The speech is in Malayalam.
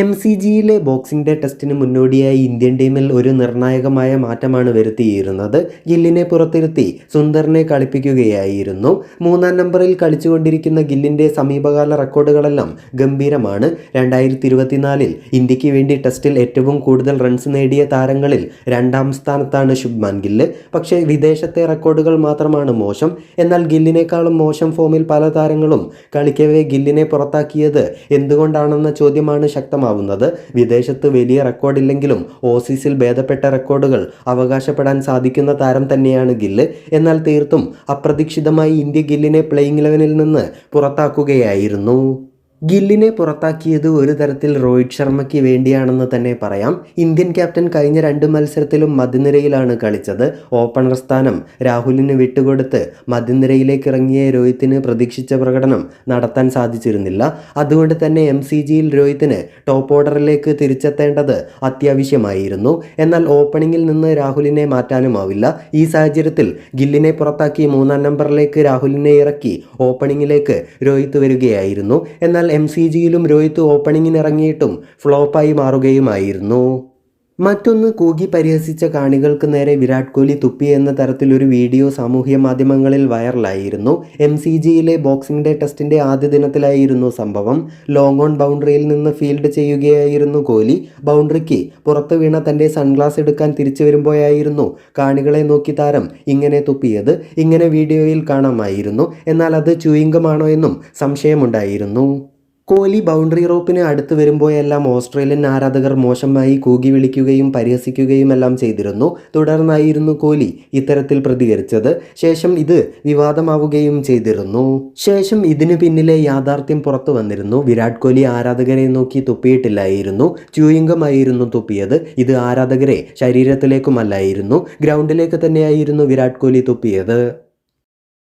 എം സി ജിയിലെ ബോക്സിംഗ് ഡേ ടെസ്റ്റിന് മുന്നോടിയായി ഇന്ത്യൻ ടീമിൽ ഒരു നിർണായകമായ മാറ്റമാണ് വരുത്തിയിരുന്നത്. ഗില്ലിനെ പുറത്തിരുത്തി സുന്ദറിനെ കളിപ്പിക്കുകയായിരുന്നു. മൂന്നാം നമ്പറിൽ കളിച്ചുകൊണ്ടിരിക്കുന്ന ഗില്ലിന്റെ സമീപകാല റെക്കോർഡുകളെല്ലാം ഗംഭീരമാണ്. രണ്ടായിരത്തി ഇരുപത്തിനാലിൽ ഇന്ത്യയ്ക്ക് വേണ്ടി ടെസ്റ്റിൽ ഏറ്റവും കൂടുതൽ റൺസ് നേടിയ താരങ്ങളിൽ രണ്ടാം സ്ഥാനത്താണ് ശുഭ്മാൻ ഗില്ല്. പക്ഷേ വിദേശത്തെ റെക്കോർഡുകൾ മാത്രമാണ് മോശം. എന്നാൽ ഗില്ലിനേക്കാളും മോശം ഫോമിൽ പല താരങ്ങളും കളിക്കവേ ഗില്ലിനെ പുറത്താക്കിയത് എന്തുകൊണ്ടാണെന്ന ചോദ്യമാണ് ശക്തമാവുന്നത് വിദേശത്ത് വലിയ റെക്കോർഡില്ലെങ്കിലും ഓസീസിൽ ഭേദപ്പെട്ട റെക്കോർഡുകൾ അവകാശപ്പെടാൻ സാധിക്കുന്ന താരം തന്നെയാണ് ഗില്ല്. എന്നാൽ തീർത്തും അപ്രതീക്ഷിതമായി ഇന്ത്യ ഗില്ലിനെ പ്ലേയിങ് ഇലവനിൽ നിന്ന് പുറത്താക്കുകയായിരുന്നു. ഗില്ലിനെ പുറത്താക്കിയത് ഒരു തരത്തിൽ രോഹിത് ശർമ്മയ്ക്ക് വേണ്ടിയാണെന്ന് തന്നെ പറയാം. ഇന്ത്യൻ ക്യാപ്റ്റൻ കഴിഞ്ഞ രണ്ട് മത്സരത്തിലും മധ്യനിരയിലാണ് കളിച്ചത്. ഓപ്പണർ സ്ഥാനം രാഹുലിന് വിട്ടുകൊടുത്ത് മധ്യനിരയിലേക്ക് ഇറങ്ങിയ രോഹിത്തിന് പ്രതീക്ഷിച്ച പ്രകടനം നടത്താൻ സാധിച്ചിരുന്നില്ല. അതുകൊണ്ട് തന്നെ എം സി ജിയിൽ രോഹിത്തിന് ടോപ്പ് ഓർഡറിലേക്ക് തിരിച്ചെത്തേണ്ടത് അത്യാവശ്യമായിരുന്നു. എന്നാൽ ഓപ്പണിങ്ങിൽ നിന്ന് രാഹുലിനെ മാറ്റാനുമാവില്ല ഈ സാഹചര്യത്തിൽ ഗില്ലിനെ പുറത്താക്കി മൂന്നാം നമ്പറിലേക്ക് രാഹുലിനെ ഇറക്കി ഓപ്പണിങ്ങിലേക്ക് രോഹിത് വരികയായിരുന്നു. എന്നാൽ എം സി ജിയിലും രോഹിത് ഓപ്പണിങ്ങിന് ഇറങ്ങിയിട്ടും ഫ്ലോപ്പായി മാറുകയുമായിരുന്നു. മറ്റൊന്ന് കൂകി പരിഹസിച്ച കാണികൾക്ക് നേരെ വിരാട് കോഹ്ലി തുപ്പി എന്ന തരത്തിലൊരു വീഡിയോ സാമൂഹ്യ മാധ്യമങ്ങളിൽ വൈറലായിരുന്നു. എം സി ജിയിലെ ബോക്സിംഗ് ഡേ ടെസ്റ്റിന്റെ ആദ്യ ദിനത്തിലായിരുന്നു സംഭവം. ലോങ് ഓൺ ബൗണ്ടറിയിൽ നിന്ന് ഫീൽഡ് ചെയ്യുകയായിരുന്നു കോഹ്ലി. ബൗണ്ടറിക്ക് പുറത്തു വീണ തന്റെ സൺഗ്ലാസ് എടുക്കാൻ തിരിച്ചു വരുമ്പോഴായിരുന്നു കാണികളെ നോക്കി താരം ഇങ്ങനെ തുപ്പിയത്. ഇങ്ങനെ വീഡിയോയിൽ കാണാമായിരുന്നു. എന്നാൽ അത് ചൂയിങ്കമാണോ എന്നും സംശയമുണ്ടായിരുന്നു. കോഹ്ലി ബൗണ്ടറി റോപ്പിന് അടുത്ത് വരുമ്പോഴെല്ലാം ഓസ്ട്രേലിയൻ ആരാധകർ മോശമായി കൂകി വിളിക്കുകയും പരിഹസിക്കുകയും എല്ലാം ചെയ്തിരുന്നു. തുടർന്നായിരുന്നു കോഹ്ലി ഇത്തരത്തിൽ പ്രതികരിച്ചത്. ശേഷം ഇത് വിവാദമാവുകയും ചെയ്തിരുന്നു. ശേഷം ഇതിനു പിന്നിലെ യാഥാർത്ഥ്യം പുറത്തു വന്നിരുന്നു. വിരാട് കോഹ്ലി ആരാധകരെ നോക്കി തുപ്പിയിട്ടില്ലായിരുന്നു. ചൂയിംഗമായിരുന്നു തുപ്പിയത്. ഇത് ആരാധകരെ ശരീരത്തിലേക്കുമല്ലായിരുന്നു. ഗ്രൗണ്ടിലേക്ക് തന്നെയായിരുന്നു വിരാട് കോഹ്ലി തുപ്പിയത്.